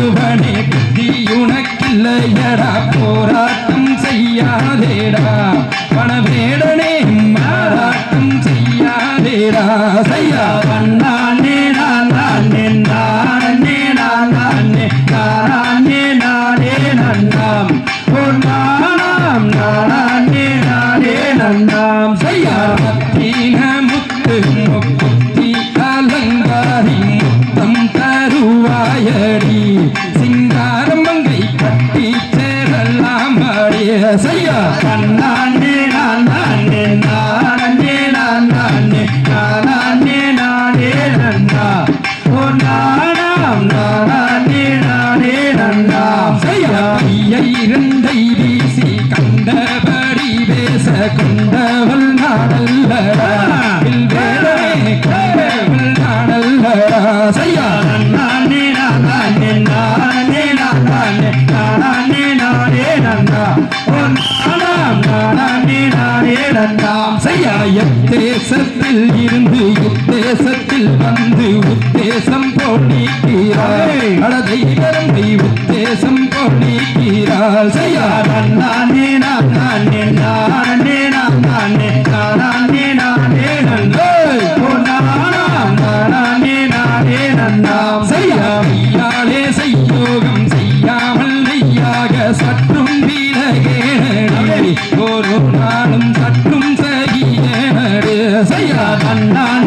முருகனே கத்தியுனக்கில்லையடா போராட்டம் செய்யாதேடா. பணவேட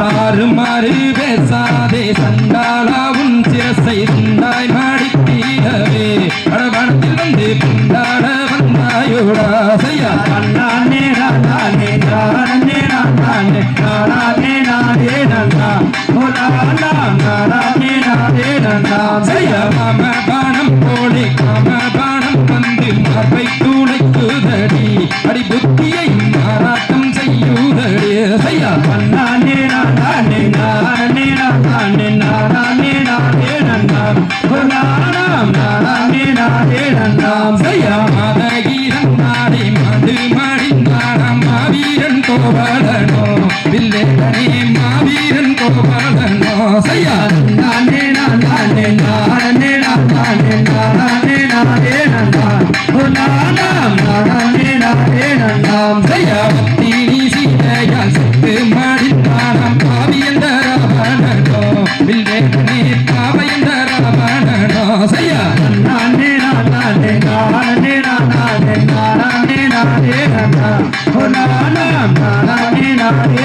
ஆறு மாறு பேசாதே சண்டாலா உன் சிரசை துண்டாய் மாடி தீரவே அடபடத்தில் வந்து கொண்டாட வந்தாயோடா செய்யா நானே நானே நானே நானே நானே நானே நன்னா ஓ நானா நானே நானே நன்னா செய்யா மாமா பானம் போட கோபாலனோ. வில்லேதனே மாவீரன் கோபாலனோ. செய்யா நானே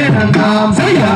வேணந்தாம் செய்யா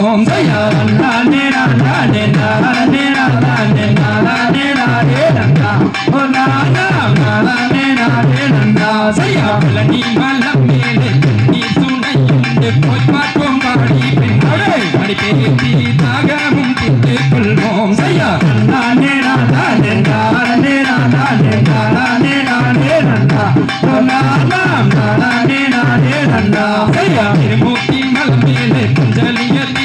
ஓம் தயா பாடி பெண் அடை தாகமும் திட்டு கொள்வோம் சையா நானே நானே நன்னா திருமூர்த்தி மலம் மேலே குஞ்சலியலி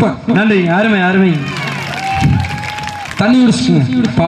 சூப்பர் நன்றி. அருமை அருமை. தண்ணி குடிச்சுங்க